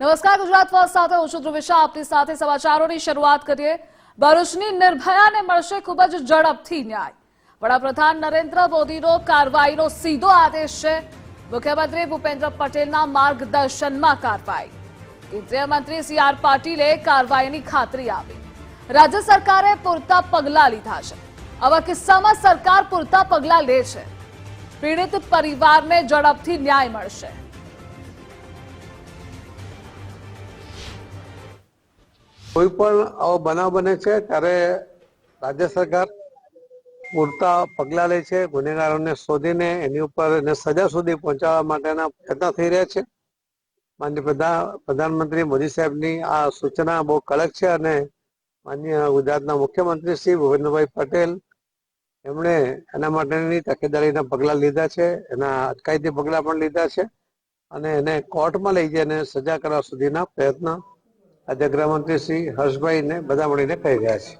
નમસ્કાર, ગુજરાત ફર્સ્ટ સાથે હું છું ધ્રુવિશા. આપની સાથે સમાચારોની શરૂઆત કરીએ. ભરૂચની નિર્ભયાને મળશે ખૂબ જ ઝડપથી ન્યાય. વડાપ્રધાન નરેન્દ્ર મોદીનો કાર્યવાહીનો સીધો આદેશ છે. મુખ્યમંત્રી ભૂપેન્દ્ર પટેલના માર્ગદર્શનમાં કાર્યવાહી. કેન્દ્રીય મંત્રી સી આર પાટીલે કાર્યવાહીની ખાતરી આપી. રાજ્ય સરકારે પૂરતા પગલાં લીધા છે. આવા કિસ્સામાં સરકાર પૂરતા પગલાં લે છે. પીડિત પરિવારને ઝડપથી ન્યાય મળશે. કોઈ પણ આવો બનાવ બને છે ત્યારે રાજ્ય સરકાર પૂરતા પગલાં લે છે, ગુનેગારોને શોધીને એની ઉપર એને સજા સુધી પહોંચાડવા માટેના પ્રયત્ન થઈ રહ્યા છે. માન્ય પ્રધાન, પ્રધાનમંત્રી મોદી સાહેબની આ સૂચના બહુ કડક છે અને માન્ય ગુજરાતના મુખ્યમંત્રી શ્રી ભૂપેન્દ્રભાઈ પટેલ એમણે એના માટેની તકેદારીના પગલાં લીધા છે, એના અટકાયતી પગલાં પણ લીધા છે અને એને કોર્ટમાં લઈ જઈને સજા કરવા સુધીના પ્રયત્ન ગૃહમંત્રી શ્રી હર્ષભાઈને બધા મળીને કહી રહ્યા છે.